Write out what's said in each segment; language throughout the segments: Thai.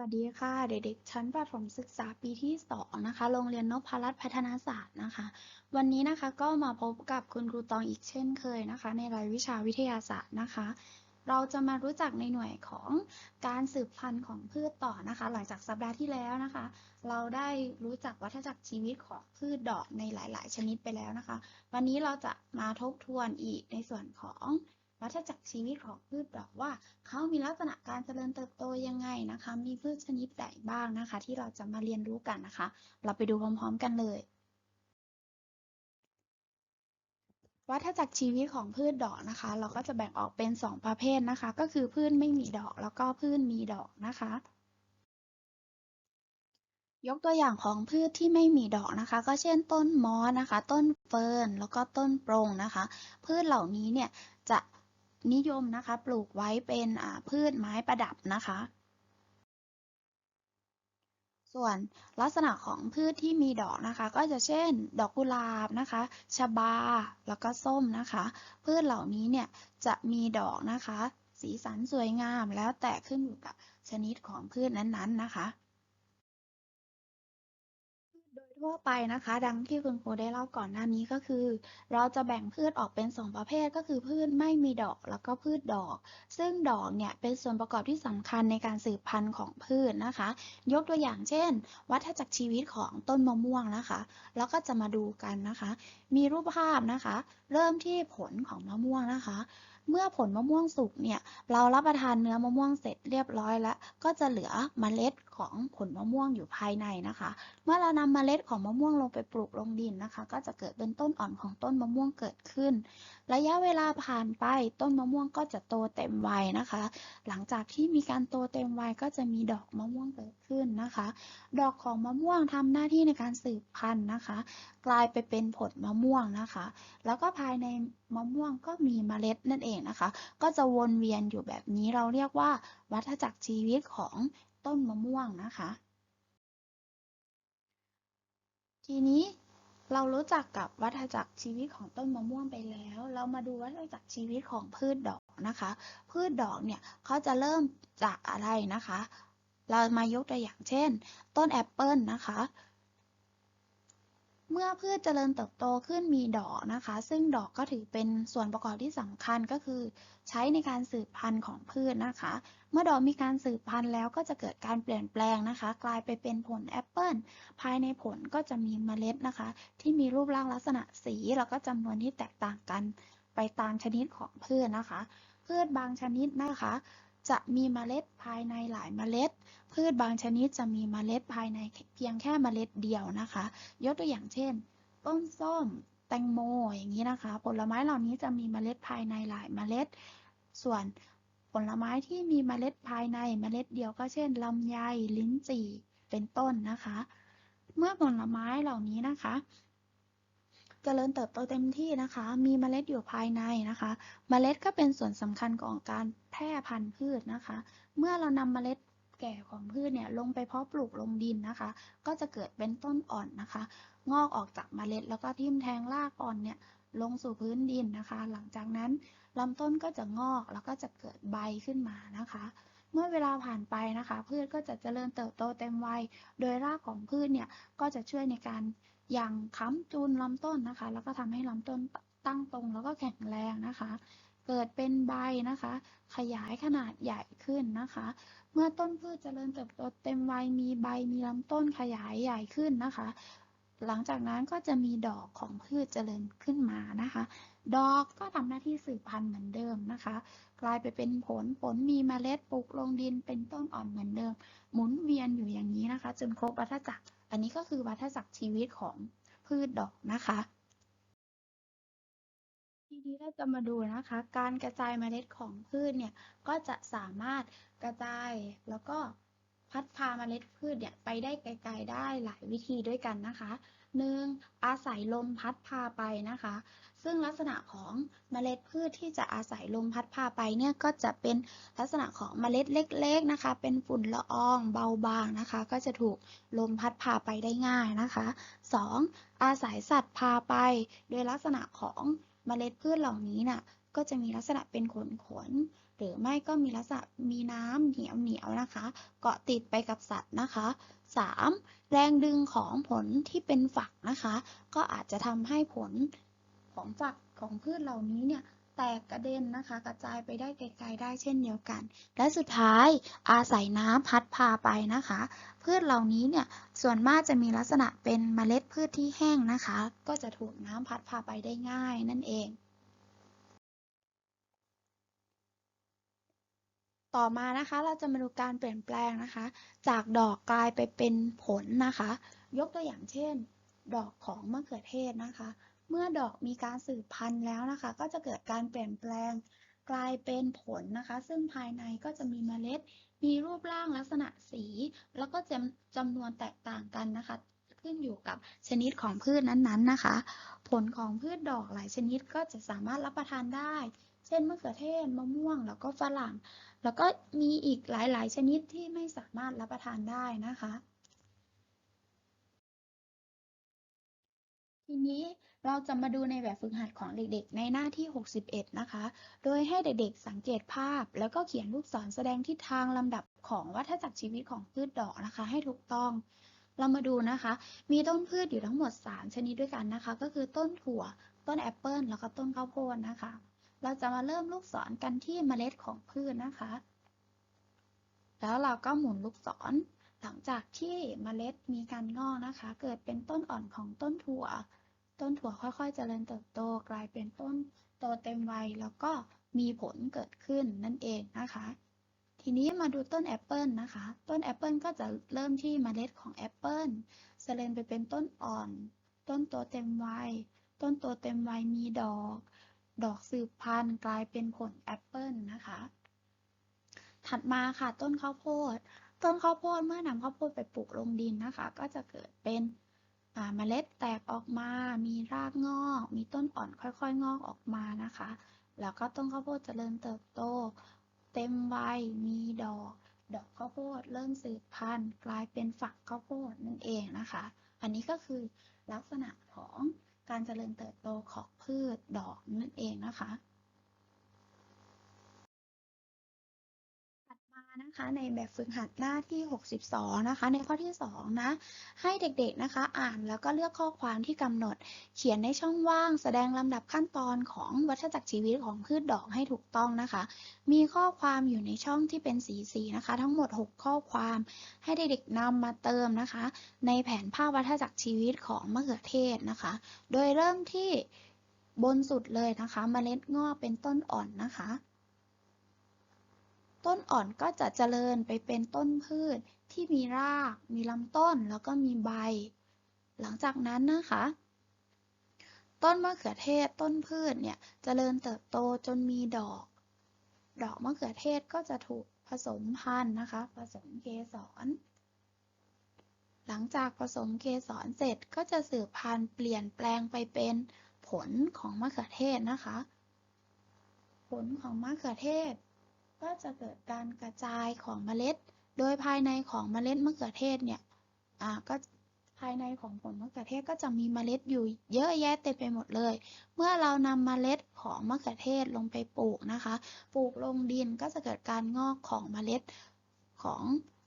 วัสดีค่ะ เด็กๆ ชั้นประถมศึกษาปีที่ 2 นะคะ โรงเรียนนพรัตน์พัฒนาศาสตร์นะคะ วันนี้นะคะก็มาพบกับคุณครูตองอีกเช่นเคยนะคะ ในรายวิชาวิทยาศาสตร์นะคะ เราจะมารู้จักในหน่วยของการสืบพันธุ์ของพืชต่อนะคะ หลังจากสัปดาห์ที่แล้วนะคะ เราได้รู้จักวัฏจักรชีวิตของพืชดอกในหลาย ๆ ชนิดไปแล้วนะคะ วันนี้เราจะมาทบทวนอีกในส่วนของ วัฏจักรชีวิตของพืชดอกว่าเขามีลักษณะการเจริญเติบโตยังไงนะคะ มีพืชชนิดใดบ้างนะคะ ที่เราจะมาเรียนรู้กันนะคะ เราไปดูพร้อมๆกันเลยวัฏจักรชีวิตของพืชดอกนะคะ เราก็จะแบ่งออกเป็น 2 ประเภทนะคะ ก็คือพืชไม่มีดอกแล้วก็พืชมีดอกนะคะ ยกตัวอย่างของพืชที่ไม่มีดอกนะคะ ก็เช่นต้นมอสนะคะ ต้นเฟิร์นแล้วก็ต้นโปรงนะคะ พืชเหล่านี้เนี่ยจะ นิยมนะคะ ปลูกไว้เป็นพืชไม้ประดับนะคะ ส่วนลักษณะของพืชที่มีดอกนะคะ ก็จะเช่น ดอกกุหลาบนะคะ ชบา แล้วก็ส้มนะคะ พืชเหล่านี้เนี่ยจะมีดอกนะคะ สีสันสวยงามแล้วแต่ขึ้นอยู่กับชนิดของพืชนั้นๆนะคะ ทั่วไปนะคะ ดังที่คุณครูได้เล่าก่อนหน้านี้ก็คือ เราจะแบ่งพืชออกเป็น 2 ประเภทก็คือพืชไม่มีดอกแล้วก็พืชดอก ซึ่งดอกเนี่ยเป็นส่วนประกอบที่สำคัญในการสืบพันธุ์ของพืชนะคะ ยกตัวอย่างเช่น วัฏจักรชีวิตของต้นมะม่วงนะคะ แล้วก็จะมาดูกันนะคะ มีรูปภาพนะคะ เริ่มที่ผลของมะม่วงนะคะเมื่อผลมะม่วงสุกเนี่ย เรารับประทานเนื้อมะม่วงเสร็จเรียบร้อยแล้ว ก็จะเหลือเมล็ด ของผลมะม่วงอยู่ภายในนะคะ เมื่อเรานำเมล็ดของมะม่วงลงไปปลูกลงดินนะคะ ก็จะเกิดเป็นต้นอ่อนของต้นมะม่วงเกิดขึ้น ระยะเวลาผ่านไปต้นมะม่วงก็จะโตเต็มวัยนะคะ หลังจากที่มีการโตเต็มวัยก็จะมีดอกมะม่วงเกิดขึ้นนะคะ ดอกของมะม่วงทำหน้าที่ในการสืบพันธุ์นะคะ กลายไปเป็นผลมะม่วงนะคะ แล้วก็ภายในมะม่วงก็มีเมล็ดนั่นเองนะคะ ก็จะวนเวียนอยู่แบบนี้เราเรียกว่าวัฏจักรชีวิตของ ต้นมะม่วงนะคะ ทีนี้เรารู้จักกับวัฏจักรชีวิตของต้นมะม่วงไปแล้ว เรามาดูวัฏจักรชีวิตของพืชดอกนะคะ พืชดอกเนี่ยเขาจะเริ่มจากอะไรนะคะ เรามายกตัวอย่างเช่น ต้นแอปเปิลนะคะ เมื่อพืชเจริญเติบโตขึ้นมีดอกนะคะ ซึ่งดอกก็ถือเป็นส่วนประกอบที่สำคัญก็คือ ใช้ในการสืบพันธุ์ของพืชนะคะ เมื่อดอกมีการสืบพันธุ์แล้วก็จะเกิดการเปลี่ยนแปลงนะคะ กลายไปเป็นผลแอปเปิลภายในผลก็จะมีเมล็ดนะคะ ที่มีรูปร่างลักษณะสี แล้วก็จำนวนที่แตกต่างกันไปตามชนิดของพืชนะคะ พืชบางชนิดนะคะ จะมีเมล็ดภายในหลายเมล็ด พืชบางชนิดจะมีเมล็ดภายในเพียงแค่เมล็ดเดียวนะคะ ยกตัวอย่างเช่น ต้นส้ม แตงโมอย่างนี้นะคะ ผลไม้เหล่านี้จะมีเมล็ดภายในหลายเมล็ด ส่วนผลไม้ที่มีเมล็ดภายในเมล็ดเดียวก็เช่นลำไยลิ้นจี่เป็นต้นนะคะ เมื่อผลไม้เหล่านี้นะคะ เจริญเติบโตเต็มที่นะคะ มีเมล็ดอยู่ภายในนะคะ เมล็ดก็เป็นส่วนสำคัญของการแพร่พันธุ์พืชนะคะ เมื่อเรานำเมล็ดแก่ของพืชเนี่ยลงไปเพาะปลูกลงดินนะคะ ก็จะเกิดเป็นต้นอ่อนนะคะ งอกออกจากเมล็ดแล้วก็ทิ่มแทงรากอ่อนเนี่ยลงสู่พื้นดินนะคะ หลังจากนั้นลำต้นก็จะงอกแล้วก็จะเกิดใบขึ้นมานะคะ เมื่อเวลาผ่านไปนะคะ พืชก็จะเจริญเติบโตเต็มวัย โดยรากของพืชเนี่ยก็จะช่วยในการ อย่างค้ำจูนลำต้นนะคะ แล้วก็ทำให้ลำต้นตั้งตรงแล้วก็แข็งแรงนะคะ เกิดเป็นใบนะคะ ขยายขนาดใหญ่ขึ้นนะคะ เมื่อต้นพืชเจริญเติบโตเต็มวัยมีใบมีลำต้นขยายใหญ่ขึ้นนะคะ หลังจากนั้นก็จะมีดอกของพืชเจริญขึ้นมานะคะ ดอกก็ทำหน้าที่สืบพันธุ์เหมือนเดิมนะคะ กลายไปเป็นผลผลมีเมล็ดปลูกลงดินเป็นต้นอ่อนเหมือนเดิม หมุนเวียนอยู่อย่างนี้นะคะ จนครบวัฏจักร อันนี้ก็คือวัฏจักรชีวิตของพืชดอกนะคะ ทีนี้เราจะมาดูนะคะ การกระจายเมล็ดของพืชเนี่ยก็จะสามารถกระจายแล้วก็พัดพาเมล็ดพืชเนี่ยไปได้ไกลๆได้หลายวิธีด้วยกันนะคะ หนึ่งอาศัยลมพัดพาไปนะคะ ซึ่งลักษณะของเมล็ดพืชที่จะอาศัยลมพัดพาไปเนี่ยก็จะเป็นลักษณะของเมล็ดเล็ก ๆนะคะ เป็นฝุ่นละอองเบาบางนะคะ ก็จะถูกลมพัดพาไปได้ง่ายนะคะ 2. อาศัยสัตว์พาไป โดยลักษณะของเมล็ดพืชเหล่านี้น่ะก็จะมีลักษณะเป็นขนขนหรือไม่ก็มีลักษณะมีน้ำเหนียวเหนียวนะคะ เกาะติดไปกับสัตว์นะคะ 3. แรงดึงของผลที่เป็นฝักนะคะ ก็อาจจะทำให้ผลของฝักของพืชเหล่านี้เนี่ยแตกกระเด็นนะคะ กระจายไปได้ไกลๆได้เช่นเดียวกัน และสุดท้ายอาศัยน้ำพัดพาไปนะคะ พืชเหล่านี้เนี่ยส่วนมากจะมีลักษณะเป็นเมล็ดพืชที่แห้งนะคะ ก็จะถูกน้ำพัดพาไปได้ง่ายนั่นเอง ต่อมานะคะเราจะมาดูการเปลี่ยนแปลงนะคะ จากดอกกลายไปเป็นผลนะคะ ยกตัวอย่างเช่น ดอกของมะเขือเทศนะคะ เมื่อดอกมีการสืบพันธุ์แล้วนะคะ ก็จะเกิดการเปลี่ยนแปลงกลายเป็นผลนะคะ ซึ่งภายในก็จะมีเมล็ด มีรูปร่างลักษณะสี แล้วก็จำจำนวนแตกต่างกันนะคะ ขึ้นอยู่กับชนิดของพืชนั้นๆนะคะ ผลของพืชดอกหลายชนิดก็จะสามารถรับประทานได้ เช่นมะเขือเทศมะม่วง แล้วก็ฝรั่ง แล้วก็มีอีกหลายๆ ชนิดที่ไม่สามารถรับประทานได้นะคะ ทีนี้เราจะมาดูในแบบฝึกหัดของเด็กๆ ในหน้าที่ 61 นะคะ โดยให้เด็กๆ สังเกตภาพ แล้วก็เขียนลูกศรแสดงทิศทางลำดับของวัฏจักรชีวิตของพืชดอกนะคะ ให้ถูกต้องเรามาดูนะคะ มีต้นพืชอยู่ทั้งหมด 3 ชนิดด้วยกันนะคะ ก็คือต้นถั่ว ต้นแอปเปิลแล้วก็ต้นข้าวโพดนะคะ เราจะมาเริ่มลูกศรกันที่เมล็ดของพืชนะคะ แล้วเราก็หมุนลูกศร หลังจากที่เมล็ดมีการงอกนะคะ เกิดเป็นต้นอ่อนของต้นถั่ว ต้นถั่วค่อยๆ เจริญเติบโตกลายเป็นต้นโตเต็มวัยแล้วก็มีผลเกิดขึ้นนั่นเองนะคะ ทีนี้มาดูต้นแอปเปิลนะคะ ต้นแอปเปิลก็จะเริ่มที่เมล็ดของแอปเปิลเจริญไปเป็นต้นอ่อน ต้นโตเต็มวัย ต้นโตเต็มวัยมีดอก ดอกสืบพันธุ์กลายเป็นผลแอปเปิลนะคะ ถัดมาค่ะต้นข้าวโพด ต้นข้าวโพดเมื่อนำข้าวโพดไปปลูกลงดินนะคะ ก็จะเกิดเป็นเมล็ดแตกออกมา มีรากงอก มีต้นอ่อนค่อยๆ งอกออกมานะคะ แล้วก็ต้นข้าวโพดเจริญเติบโต เต็มวัย มีดอก ดอกข้าวโพดเริ่มสืบพันธุ์ กลายเป็นฝักข้าวโพดนั่นเองนะคะ อันนี้ก็คือลักษณะของ การเจริญเติบโตของพืชดอกนั่นเองนะคะ ถัดมา นะคะในแบบฝึกหัดหน้าที่ 62 นะคะ ในข้อที่ 2 นะ ให้เด็กๆนะคะ อ่านแล้วก็เลือกข้อความที่กำหนด เขียนในช่องว่างแสดงลำดับขั้นตอนของวัฏจักรชีวิตของพืชดอกให้ถูกต้องนะคะ มีข้อความอยู่ในช่องที่เป็นสีสีนะคะ ทั้งหมด 6 ข้อความ ให้เด็กๆนำมาเติมนะคะ ในแผนภาพวัฏจักรชีวิตของมะเขือเทศนะคะ โดยเริ่มที่บนสุดเลยนะคะเมล็ดงอกเป็นต้นอ่อนนะคะ ต้นอ่อนก็จะเจริญไปเป็นต้นพืชที่มีราก มีลำต้น แล้วก็มีใบ หลังจากนั้นนะคะ ต้นมะเขือเทศต้นพืชเนี่ยเจริญเติบโตจนมีดอก ดอกมะเขือเทศก็จะถูกผสมพันธุ์นะคะ ผสมเกสร หลังจากผสมเกสรเสร็จก็จะสืบพันธุ์เปลี่ยนแปลงไปเป็นผลของมะเขือเทศนะคะ ผลของมะเขือเทศ ก็จะเกิดการกระจายของเมล็ด โดยภายในของเมล็ดมะเขือเทศเนี่ยอ่าก็ภายในของผลมะเขือเทศก็จะมีเมล็ดอยู่เยอะแยะเต็มไปหมดเลย เมื่อเรานำเมล็ดของมะเขือเทศลงไปปลูกนะคะ ปลูกลงดินก็จะเกิดการงอกของเมล็ดของ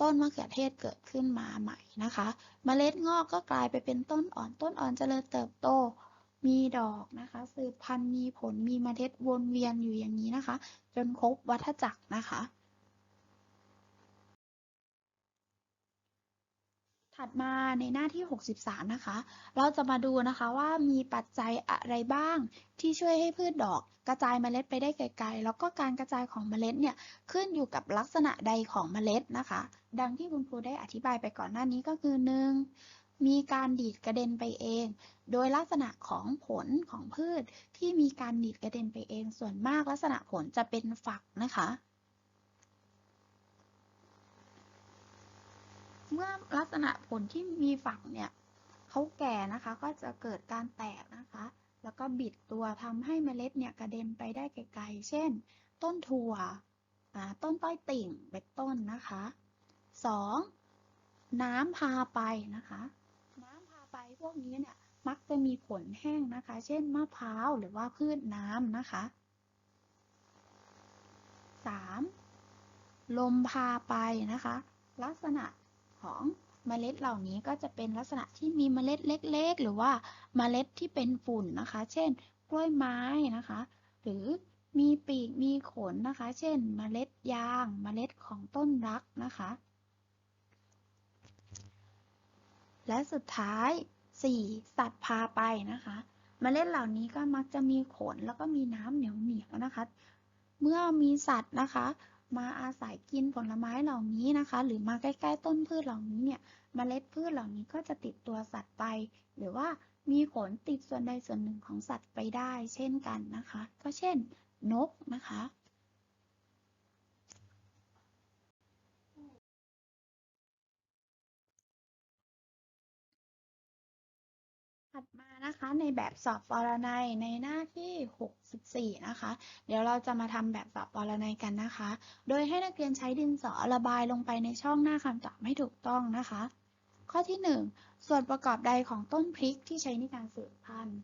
ต้นมะเขือเทศเกิดขึ้นมาใหม่นะคะ เมล็ดงอกก็กลายไปเป็นต้นอ่อน ต้นอ่อนเจริญเติบโต มีดอกนะคะ สืบพันธุ์มีผลมีเมล็ดวนเวียนอยู่อย่างนี้นะคะ จนครบวัฏจักรนะคะ ถัดมาในหน้าที่ 63 นะคะ เราจะมาดูนะคะว่ามีปัจจัยอะไรบ้างที่ช่วยให้พืชดอกกระจายเมล็ดไปได้ไกลๆ แล้วก็การกระจายของเมล็ดเนี่ยขึ้นอยู่กับลักษณะใดของเมล็ดนะคะ ดังที่คุณครูได้อธิบายไปก่อนหน้านี้ก็คือ 1. มีการดีดกระเด็นไปเอง โดยลักษณะของผลของพืชที่มีการดีดกระเด็นไปเอง ส่วนมากลักษณะผลจะเป็นฝักนะคะ เมื่อลักษณะผลที่มีฝักเนี่ยเขาแก่นะคะก็จะเกิดการแตกนะคะ แล้วก็บิดตัวทำให้เมล็ดเนี่ยกระเด็นไปได้ไกลๆ เช่น ต้นถั่วต้นต้อยติ่งเป็นต้นนะคะ 2. น้ำพาไปนะคะ พวกนี้เนี่ยมักจะมีผลแห้งนะคะ เช่นมะพร้าวหรือว่าพืชน้ำนะคะ 3. ลมพาไปนะคะ ลักษณะของเมล็ดเหล่านี้ก็จะเป็นลักษณะที่มีเมล็ดเล็ก ๆ หรือว่าเมล็ดที่เป็นฝุ่นนะคะ เช่น กล้วยไม้นะคะ หรือมีปีกมีขนนะคะ เช่น เมล็ดยาง เมล็ดของต้นรักนะคะ และสุดท้าย 4. สัตว์พาไปนะคะเมล็ดเหล่านี้ก็มักจะมีขนแล้วก็มีน้ำเหนียวๆนะคะ เมื่อมีสัตว์นะคะ มาอาศัยกินผลไม้เหล่านี้นะคะ หรือมาใกล้ๆต้นพืชเหล่านี้เนี่ยเมล็ดพืชเหล่านี้ก็จะติดตัวสัตว์ไป หรือว่ามีขนติดส่วนใดส่วนหนึ่งของสัตว์ไปได้ เช่นกันนะคะ ก็เช่น นกนะคะ ถัดมานะคะในแบบสอบปรนัยในหน้าที่ 64 นะคะ เดี๋ยวเราจะมาทำแบบสอบปรนัยกันนะคะ โดยให้นักเรียนใช้ดินสอระบายลงไปในช่องหน้าคำตอบให้ถูกต้องนะคะ ข้อที่ 1 ส่วนประกอบใดของต้นพริกที่ใช้ในการสืบพันธุ์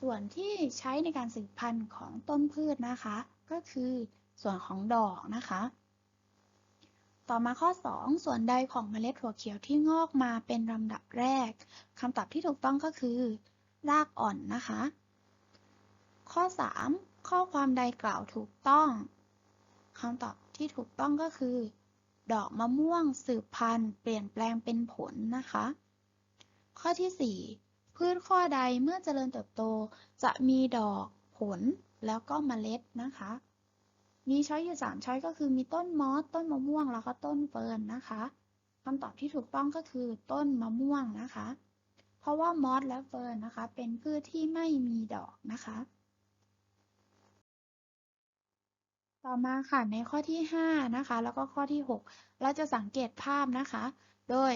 ส่วนที่ใช้ในการสืบพันธุ์ของต้นพืชนะคะ ก็คือส่วนของดอกนะคะ ต่อมาข้อ 2 ส่วนใดของเมล็ดถั่วเขียวที่งอกมาเป็นลำดับแรกคำตอบที่ถูกต้องก็คือ รากอ่อนนะคะ ข้อ 3 ข้อความใดกล่าวถูกต้องคำตอบที่ถูกต้องก็คือ ดอกมะม่วงสืบพันธุ์เปลี่ยนแปลงเป็นผลนะคะ ข้อที่ 4 พืชข้อใดเมื่อเจริญเติบโตจะมีดอกผลแล้วก็เมล็ดนะคะ มีช้อยอยู่3ช้อยก็คือมีต้นมอสต้นมะม่วงแล้วก็ต้นเฟิร์นนะคะคำตอบที่ถูกต้องก็คือต้นมะม่วงนะคะ เพราะว่ามอสและเฟิร์นนะคะ เป็นพืชที่ไม่มีดอกนะคะ ต่อมาค่ะในข้อที่ 5 นะคะ แล้วก็ข้อที่ 6 เราจะสังเกตภาพนะคะ โดย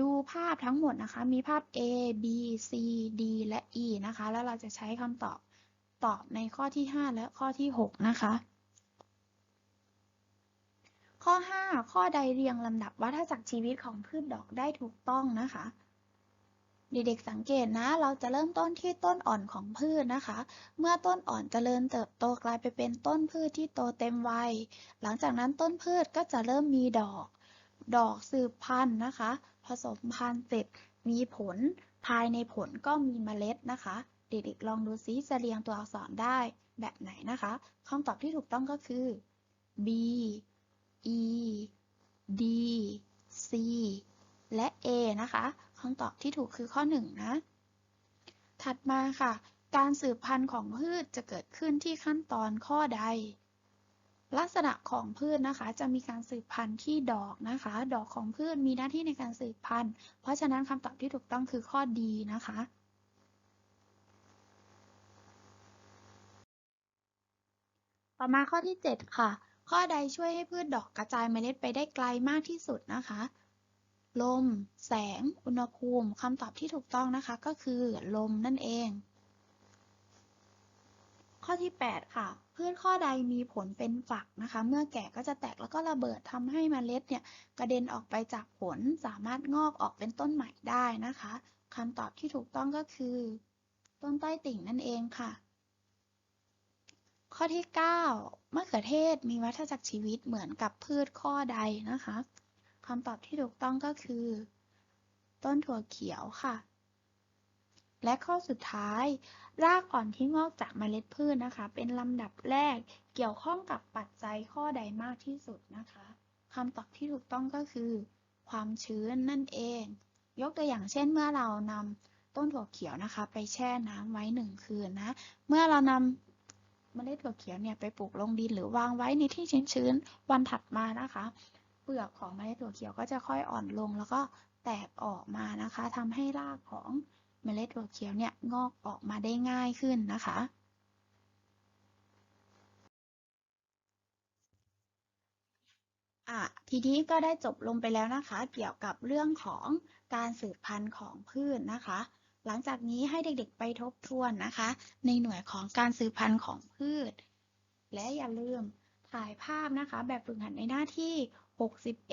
ดูภาพทั้งหมดนะคะ มีภาพ A B C D และ E นะคะ แล้วเราจะใช้คำตอบตอบในข้อที่ 5 และข้อที่ 6 นะคะ ข้อ 5 ข้อใดเรียงลำดับวัฏจักรชีวิตของพืชดอกได้ถูกต้องนะคะ เด็กๆสังเกตนะ เราจะเริ่มต้นที่ต้นอ่อนของพืชนะคะ เมื่อต้นอ่อนเจริญเติบโตกลายไปเป็นต้นพืชที่โตเต็มวัย หลังจากนั้นต้นพืชก็จะเริ่มมีดอก ดอกสืบพันธุ์นะคะ ผสมพันธุ์เสร็จมีผล ภายในผลก็มีเมล็ดนะคะ เด็กๆลองดูซิจะเรียงตัวอักษรได้แบบไหนนะคะคำตอบที่ถูกต้องก็คือ B E D C และ A นะคะคำตอบที่ถูกคือข้อ 1 นะ ถัดมาค่ะ การสืบพันธุ์ของพืชจะเกิดขึ้นที่ขั้นตอนข้อใด ลักษณะของพืชนะคะ จะมีการสืบพันธุ์ที่ดอกนะคะ ดอกของพืชมีหน้าที่ในการสืบพันธุ์ เพราะฉะนั้นคำตอบที่ถูกต้องคือข้อดีนะคะต่อมาข้อที่ 7 ค่ะ ข้อใดช่วยให้พืชดอกกระจายเมล็ดไปได้ไกลมากที่สุดนะคะ ลม แสง อุณหภูมิคำตอบที่ถูกต้องนะคะก็คือ ลมนั่นเอง ข้อที่ 8 ค่ะ พืชข้อใดมีผลเป็นฝักนะคะ เมื่อแก่ก็จะแตกแล้วก็ระเบิดทำให้เมล็ดเนี่ยกระเด็นออกไปจากผลสามารถงอกออกเป็นต้นใหม่ได้นะคะคำตอบที่ถูกต้องก็คือ ต้นใต้ติ่งนั่นเองค่ะ ข้อที่ 9 มะเขือเทศมีวัฏจักรชีวิตเหมือนกับพืชข้อใดนะคะคำตอบที่ถูกต้องก็คือ ต้นถั่วเขียวค่ะ และข้อสุดท้าย รากอ่อนที่งอกจากเมล็ดพืชนะคะ เป็นลำดับแรกเกี่ยวข้องกับปัจจัยข้อใดมากที่สุดนะคะคำตอบที่ถูกต้องก็คือ ความชื้นนั่นเอง ยกตัวอย่างเช่นเมื่อเรานำต้นถั่วเขียวนะคะ ไปแช่น้ำไว้หนึ่งคืนนะ เมื่อเรานำ เมล็ดถั่วเขียวเนี่ยไปปลูกลงดินหรือวางไว้ในที่ชื้นๆวันถัดมานะคะ เปลือกของเมล็ดถั่วเขียวก็จะค่อยอ่อนลง แล้วก็แตกออกมานะคะทำให้รากของเมล็ดถั่วเขียวเนี่ยงอกออกมาได้ง่ายขึ้นนะคะ อะทีนี้ก็ได้จบลงไปแล้วนะคะ เกี่ยวกับเรื่องของการสืบพันธุ์ของพืชนะคะ หลังจากนี้ให้เด็กๆไปทบทวนนะคะ ในหน่วยของการสืบพันธุ์ของพืช และอย่าลืมถ่ายภาพนะคะ แบบฝึกหัดในหน้าที่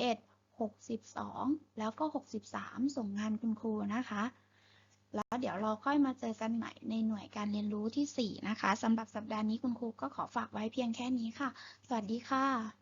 61 62 แล้วก็ 63 ส่งงานคุณครูนะคะ แล้วเดี๋ยวเราค่อยมาเจอกันใหม่ในหน่วยการเรียนรู้ที่ 4 นะคะสำหรับสัปดาห์นี้คุณครูก็ขอฝากไว้เพียงแค่นี้ค่ะ สวัสดีค่ะ